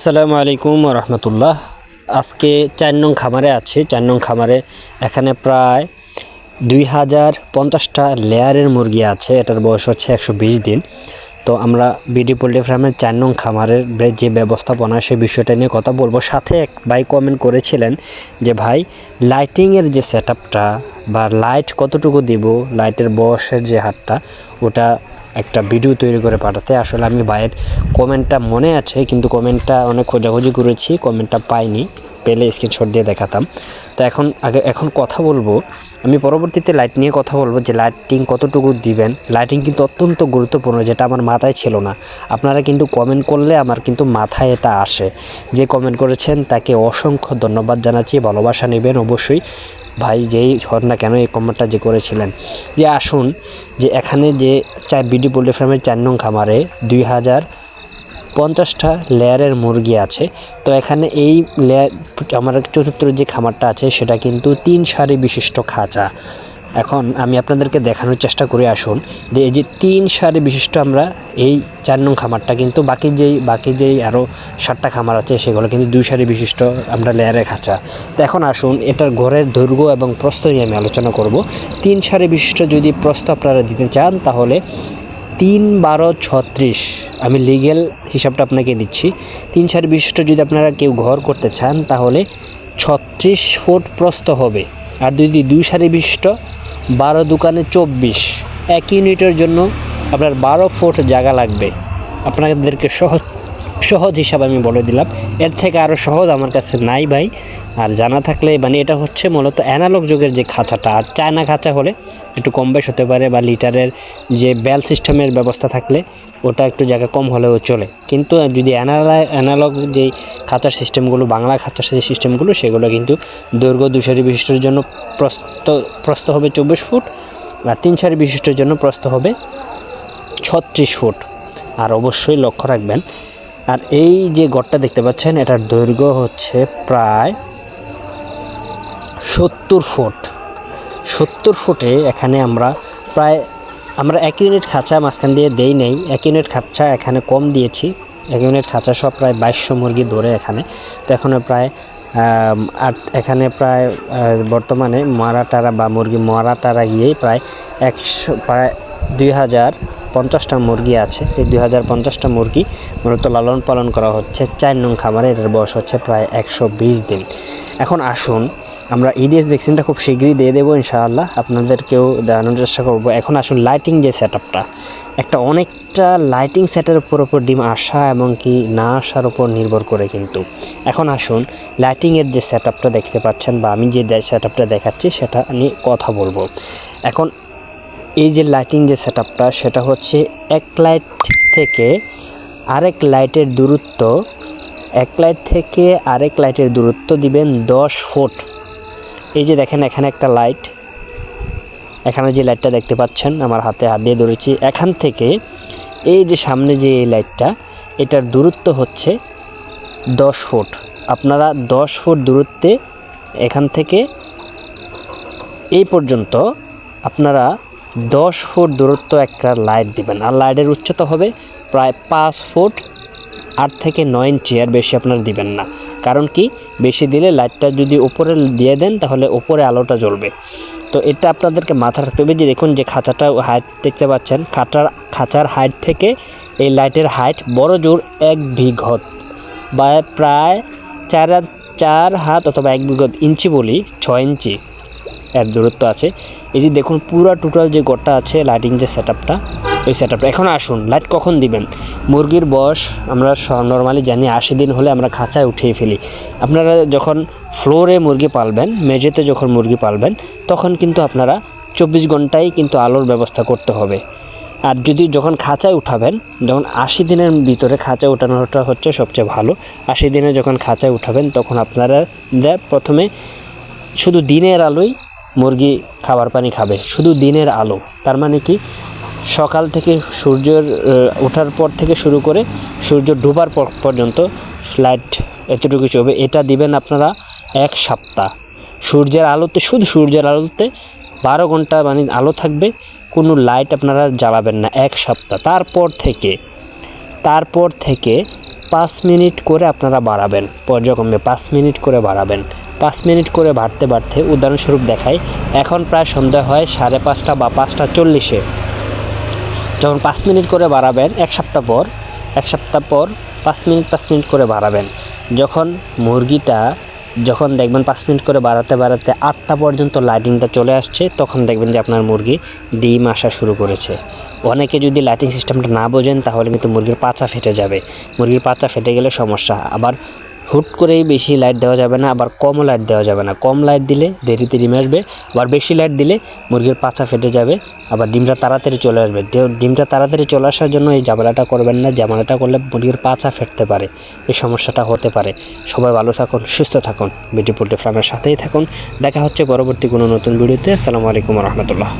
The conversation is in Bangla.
আসসালামু আলাইকুম রহমতুল্লাহ। আজকে চার নং খামারে আছে। চার নং খামারে এখানে প্রায় দুই হাজার পঞ্চাশটা লেয়ারের মুরগি আছে। এটার বয়স হচ্ছে একশো বিশ দিন। তো আমরা বিডি পোল্ট্রি ফার্মের চার নং খামারের যে ব্যবস্থাপনা সেই বিষয়টা নিয়ে কথা বলব। সাথে এক ভাই কমেন্ট করেছিলেন যে, ভাই লাইটিংয়ের যে সেট বা লাইট কতটুকু দিব লাইটের বয়সের যে হারটা ওটা একটা ভিডিও তৈরি করে পাঠাতে। আসলে আমি ভাইয়ের কমেন্টটা মনে আছে, কিন্তু কমেন্টটা অনেক খোঁজাখুঁজি করেছি কমেন্টটা পাইনি। পেলে স্ক্রিনশট দিয়ে দেখাতাম। তো এখন আগে, এখন কথা বলব। আমি পরবর্তীতে লাইট নিয়ে কথা বলব যে লাইটিং কতটুকু দিবেন। লাইটিং কিন্তু অত্যন্ত গুরুত্বপূর্ণ, যেটা আমার মাথায় ছিল না। আপনারা কিন্তু কমেন্ট করলে আমার কিন্তু মাথায় এটা আসে। যে কমেন্ট করেছেন, তাকে অসংখ্য ধন্যবাদ জানাচ্ছি, ভালোবাসা নেবেন অবশ্যই। ভাই যেই হন না কেন এই কমেন্টটা যে করেছিলেন? যে আসুন, যে এখানে যে চার বিডি পোল্ট্রি ফার্মের চার নং খামারে দুই হাজার পঞ্চাশটা লেয়ারের মুরগি আছে। তো এখানে এই লেয়ার, আমার চতুর্থ যে খামারটা আছে, সেটা কিন্তু তিন সারি বিশিষ্ট খাঁচা। এখন আমি আপনাদেরকে দেখানোর চেষ্টা করে আসুন যে এই যে তিন সারি বিশিষ্ট আমরা এই চার নং খামারটা কিন্তু বাকি যেই বাকি যেই আরও সাতটা খামার আছে, সেগুলো কিন্তু দুই সারি বিশিষ্ট আমরা লেয়ারে খাঁচা। তো এখন আসুন, এটার ঘরের দৈর্ঘ্য এবং প্রস্ত নিয়ে আমি আলোচনা করব। তিন সারি বিশিষ্ট যদি প্রস্ত আপনারা দিতে চান, তাহলে তিন বারো ছত্রিশ, আমি লিগেল হিসাবটা আপনাকে দিচ্ছি। তিন সারি বিশিষ্ট যদি আপনারা কেউ ঘর করতে চান, তাহলে ছত্রিশ ফুট প্রস্থ হবে। আর যদি দুই সারি বিশিষ্ট বারো দোকানে চব্বিশ। এক ইউনিটের জন্য আপনার বারো ফুট জায়গা লাগবে। আপনাদেরকে সহজ সহজ হিসাবে আমি বলে দিলাম। এর থেকে আরও সহজ আমার কাছে নাই ভাই। আর জানা থাকলে মানে এটা হচ্ছে মূলত অ্যানালগ যুগের যে খাঁচাটা। আর চায়না খাঁচা হলে একটু কম বেশ হতে পারে বা লিটারের যে বেল সিস্টেমের ব্যবস্থা থাকলে ওটা একটু জায়গা কম হলেও চলে। কিন্তু যদি অ্যানালা অ্যানালগ যেই খাঁচার সিস্টেমগুলো বাংলা খাঁচার যে সিস্টেমগুলো সেগুলো কিন্তু দৈর্ঘ্য দুসারি বিশিষ্টের জন্য প্রস্ত প্রস্ত হবে চব্বিশ ফুট আর তিন সারি বিশিষ্টের জন্য প্রস্ত হবে ছত্রিশ ফুট। আর অবশ্যই লক্ষ্য রাখবেন, আর এই যে গড়টা দেখতে পাচ্ছেন, এটার দৈর্ঘ্য হচ্ছে প্রায় সত্তর ফুট। সত্তর ফুটে এখানে আমরা প্রায় আমরা এক ইউনিট খাঁচা মাঝখান দিয়ে দেই নেই। এক ইউনিট খাঁচা এখানে কম দিয়েছি। এক ইউনিট খাঁচা সব প্রায় বাইশশো মুরগি ধরে এখানে। তো এখনও প্রায় আট, এখানে প্রায় বর্তমানে মারা টারা বা মুরগি মরা টারা গিয়েই প্রায় একশো, প্রায় দুই হাজার পঞ্চাশটা মুরগি আছে। এই দুই হাজার পঞ্চাশটা মুরগি মূলত লালন পালন করা হচ্ছে। চার নং খামারে এটার বয়স হচ্ছে প্রায় একশো বিশ দিন। এখন আসুন আমরা ইডিএস ভ্যাকসিনটা খুব শীঘ্রই দিয়ে দেবো, ইনশাআল্লাহ। আপনাদেরকেও দেওয়ানোর চেষ্টা করব। এখন আসুন লাইটিং যে সেট একটা অনেকটা লাইটিং সেটের উপর উপর ডিম আসা এবং কি না আসার উপর নির্ভর করে কিন্তু। এখন আসুন লাইটিংয়ের যে সেট দেখতে পাচ্ছেন বা আমি যে সেট দেখাচ্ছি সেটা নিয়ে কথা বলব। এখন এই যে লাইটিং যে সেট সেটা হচ্ছে এক লাইট থেকে আরেক লাইটের দূরত্ব, এক লাইট থেকে আরেক লাইটের দূরত্ব দিবেন দশ ফুট এই যে দেখেন, এখানে একটা লাইট এখানে যে লাইটটা দেখতে পাচ্ছেন, আমার হাতে হাত দিয়ে ধরেছি। এখান থেকে এই যে সামনে যে এই লাইটটা এটার দূরত্ব হচ্ছে দশ ফুট। আপনারা দশ ফুট দূরত্বে এখান থেকে এই পর্যন্ত আপনারা দশ ফুট দূরত্ব একটা লাইট দিবেন। আর লাইটের উচ্চতা হবে প্রায় পাঁচ ফুট আট থেকে নয় ইঞ্চি আর বেশি আপনারা দিবেন না। কারণ কি? বেশি দিলে লাইটটা যদি উপরে দিয়ে দেন, তাহলে উপরে আলোটা জ্বলবে। তো এটা আপনাদেরকে মাথা রাখতে হবে যে দেখুন যে খাঁচাটা হাইট দেখতে পাচ্ছেন, খাঁচার খাঁচার হাইট থেকে এই লাইটের হাইট বড় জোর এক বিঘত বা প্রায় চার চার হাত অথবা এক বিঘত ইঞ্চি বলি, ছয় ইঞ্চি এর দূরত্ব আছে। এই যে দেখুন পুরো টোটাল যে গড়টা আছে লাইটিং যে সেট ওই সেট এখন আসুন লাইট কখন দিবেন? মুরগির বয়স, আমরা নর্মালি জানি, আশি দিন হলে আমরা খাঁচায় উঠিয়ে ফেলি। আপনারা যখন ফ্লোরে মুরগি পালবেন, মেঝেতে যখন মুরগি পালবেন, তখন কিন্তু আপনারা চব্বিশ ঘন্টাই কিন্তু আলোর ব্যবস্থা করতে হবে। আর যদি যখন খাঁচায় উঠাবেন, যখন আশি দিনের ভিতরে খাঁচায় উঠানোটা হচ্ছে সবচেয়ে ভালো। আশি দিনে যখন খাঁচায় উঠাবেন, তখন আপনারা প্রথমে শুধু দিনের আলোই মুরগি খাবার পানি খাবে। শুধু দিনের আলো। তার মানে কি? সকাল থেকে সূর্যের ওঠার পর থেকে শুরু করে সূর্য ডুবার পর- পর্যন্ত লাইট এতটুকু চলবে। এটা দিবেন আপনারা এক সপ্তাহ। সূর্যের আলোতে, শুধু সূর্যের আলোতে বারো ঘণ্টা মানে আলো থাকবে, কোনো লাইট আপনারা জ্বালাবেন না, এক সপ্তাহ। তারপর থেকে তারপর থেকে পাঁচ মিনিট করে আপনারা বাড়াবেন, পর্যায়ক্রমে পাঁচ মিনিট করে বাড়াবেন। পাঁচ মিনিট করে বাড়তে বাড়তে উদাহরণস্বরূপ দেখাই, এখন প্রায় সন্ধ্যা হয় সাড়ে পাঁচটা বা পাঁচটা চল্লিশে। যখন পাঁচ মিনিট করে বাড়াবেন, এক সপ্তাহ পর, এক সপ্তাহ পর পাঁচ মিনিট পাঁচ মিনিট করে বাড়াবেন। যখন মুরগিটা, যখন দেখবেন পাঁচ মিনিট করে বাড়াতে বাড়াতে আটটা পর্যন্ত লাইটিংটা চলে আসছে, তখন দেখবেন যে আপনার মুরগি ডিম আসা শুরু করেছে। অনেকে যদি লাইটিং সিস্টেমটা না বোঝেন, তাহলে কিন্তু মুরগির পাচা ফেটে যাবে। মুরগির পাচা ফেটে গেলে সমস্যা। আবার হুট করেই বেশি লাইট দেওয়া যাবে না, আবার কমও লাইট দেওয়া যাবে না। কম লাইট দিলে দেরিতে ডিম আসবে, আবার বেশি লাইট দিলে মুরগির পাছা ফেটে যাবে, আবার ডিমটা তাড়াতাড়ি চলে আসবে। ডিমটা তাড়াতাড়ি চলে আসার জন্য এই জামালাটা করবেন না, জামালাটা করলে মুরগির পাছা ফেটতে পারে, এই সমস্যাটা হতে পারে। সবাই ভালো থাকুন, সুস্থ থাকুন বিটি পোল্ট্রি ফার্মের সাথেই থাকুন। দেখা হচ্ছে পরবর্তী কোনো নতুন ভিডিওতে। আসসালামু আলাইকুম রহমতুল্লাহ।